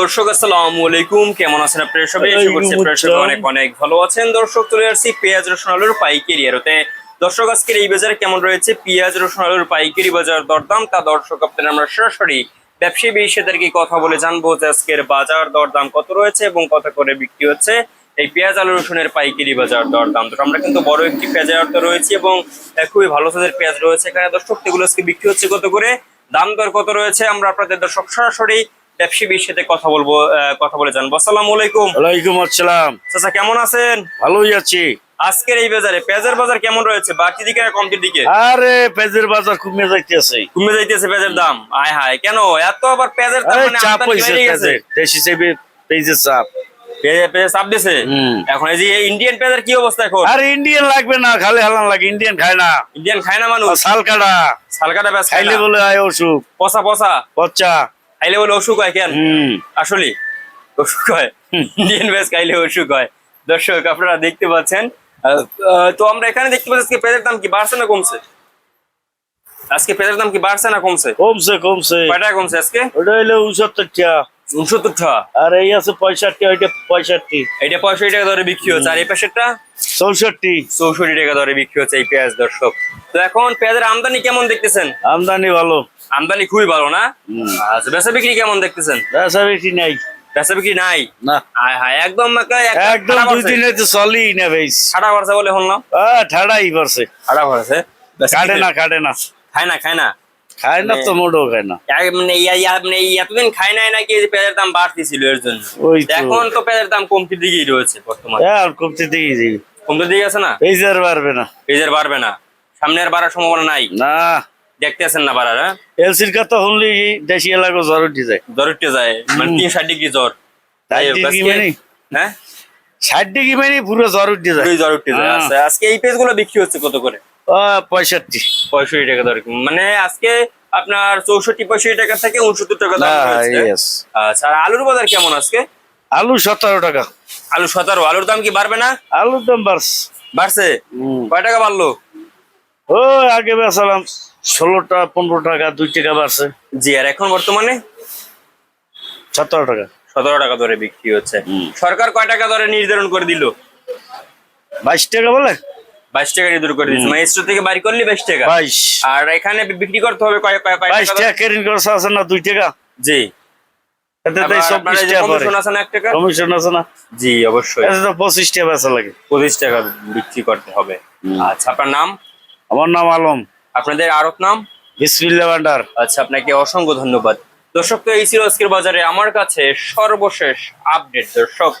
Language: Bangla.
দর্শক আসসালামু আলাইকুম। কেমন আছেন আপনারা সবাই? আশা করছি আপনারা সবাই অনেক অনেক ভালো আছেন। দর্শক চলে আসছি পেঁয়াজ রসুন আলুর পাইকারি আরতে দর্শক আজকের এই বাজারে কেমন রয়েছে? পেঁয়াজ রসুন আলুর পাইকারি বাজার দরদাম। তা দর্শক আপনারা আমরা সরাসরি ব্যবসায়ী বিষয়দেরকে কথা বলে জানব যে আজকের বাজার দরদাম কত রয়েছে এবং কত করে বিক্রি হচ্ছে এই পেঁয়াজ আলু রসুনের পাইকারি বাজার দরদাম। তো আমরা কিন্তু বড় একটি পেঁয়াজের আড়তে রয়েছে এবং খুবই ভালো সাইজের পেঁয়াজ রয়েছে। এখানে দর্শক এগুলো আজকে বিক্রি হচ্ছে কত করে? দাম দর কত রয়েছে? আমরা আপনাদের দর্শক সরাসরি ব্যবসায়ীর সাথে কথা বলব কথা বলে জানব। আসসালামু আলাইকুম। ওয়ালাইকুম আসসালাম। চাচা কেমন আছেন? ভালোই আছি। আজকের এই বাজারে পেঁয়াজের বাজার কেমন রয়েছে? বাড়তি দিকে না কমতির দিকে? আরে পেঁয়াজের বাজার কমে যাইতেছে। কমে যাইতেছে পেঁয়াজের দাম? আয় হায় কেন? এত আবার পেঁয়াজের দাম মানে চাপ পেঁয়াজের। দেশ চাপ। চাপ দিছে? এখন এই যে ইন্ডিয়ান পেঁয়াজের কি অবস্থা এখন? আর ইন্ডিয়ান লাগবে না খালি হালান লাগে ইন্ডিয়ান খায় না। ইন্ডিয়ান খায় না মানুষ? শাল কাটা সালকাটা পেঁয়াজ খাইলে বলে আয় অসুখ পচা পচা? পচা। খাইলে বলে অসুখ হয় কেন? আসলে অসুখ হয়। ইন্ডিয়ান ভেজ খাইলে অসুখ হয়। দর্শক আপনারা দেখতে পাচ্ছেন। তো আমরা এখানে দেখতে পাচ্ছি আজকে পেঁয়াজের দাম কি বাড়ছে না কমছে? আজকে পেঁয়াজের দাম কি বাড়ছে না কমছে? কমছে কমছে। কয়টা কমছে আজকে? ওটা হইল উনসত্তর টাকা। উনসত্তর টাকা আর এই আছে পঁয়ষট্টি ওইটা পঁয়ষট্টি। এটা পঁয়ষট্টি টাকা দরে বিক্রি হচ্ছে। আর এই পাশেরটা? চৌষট্টি। চৌষট্টি টাকা দরে বিক্রি হচ্ছে এই পেঁয়াজ দর্শক। তো এখন পেঁয়াজের আমদানি কেমন দেখতেছেন? আমদানি ভালো। আমদানি খুবই ভালো না। আচ্ছা বেচা বিক্রি কেমন দেখতেছেন? বেচা বেশি নাই। বেচা বিক্রি নাই? না। হায় হায় একদম একদম দুই। দিনে তো চলি না বেশ। ঠাডা ভরসা বলে শুনলাম। ঠাডাই পড়ছে ঠাডা কাটে না কাটে না। খায় না খায় না? খায় না তো মোটেও খায় না। মানে মানে এতদিন খায় নাই নাকি পেঁয়াজের দাম বাড়তেছিল এর জন্য? এখন তো পেঁয়াজের দাম কমতির দিকেই রয়েছে বর্তমানে। হ্যাঁ আর কমতে দিকে যাই কমতির দিকে আছে না? পেজার পারবে না। পেঁয়াজের বাড়বে না। সামনে আর বাড়ার সম্ভাবনা নাই। না। দেখতে আছেন না বাড়ার হ্যাঁ? এলসির কথা শুনলি দেশি এলাকা জ্বর উঠে যায়। জ্বর উঠতে যায়। মানে তিন ষাট ডিগ্রি জ্বর মানে? হ্যাঁ? ষাট ডিগ্রি মানে পুরো জ্বর উঠে যায়। জ্বর উঠতে যায়। হ্যাঁ। আচ্ছা আজকে এই পেজগুলো বিক্রি হচ্ছে কত করে? পঁয়ষট্টি। পঁয়ষট্টি টাকা দর। মানে আজকে আপনার চৌষট্টি পঁয়ষট্টি টাকা থেকে উনসত্তর টাকা দাম. আচ্ছা আলুর বাজার কেমন আজকে? আলু সতেরো টাকা। আলু সতেরো আলুর দাম কি বাড়বে না? আলুর দাম বাড়ছে। বাড়ছে? কয় টাকা বাড়লো? ও আগে বেসালাম ষোলোটা পনেরো টাকা দুই টাকা বাড়ছে। জি আর এখন বর্তমানে? সতেরো টাকা। সতেরো টাকা দরে বিক্রি হচ্ছে। সরকার কয় টাকা দরে নির্ধারণ করে দিল? বাইশ টাকা বলে? বাইশ টাকা করে দিচ্ছে মানে স্টোর থেকে বাড়ি করলে বাইশ টাকা। বাইশ। আর এখানে বিক্রি করতে হবে কয় কয় কয় বাইশ টাকা? আছে না দুই টাকা? জি। অবশ্যই। পঁচিশ টাকা বেচা লাগে। পঁচিশ টাকা বিক্রি করতে হবে। আচ্ছা আপনার নাম? আমার নাম আলম। আপনাদের আরত নাম? বিসমিল্লা ভান্ডার আচ্ছা আপনাকে অসংখ্য ধন্যবাদ। দর্শক তো এই ছিল আজকের বাজারে। আমার কাছে সর্বশেষ আপডেট। দর্শক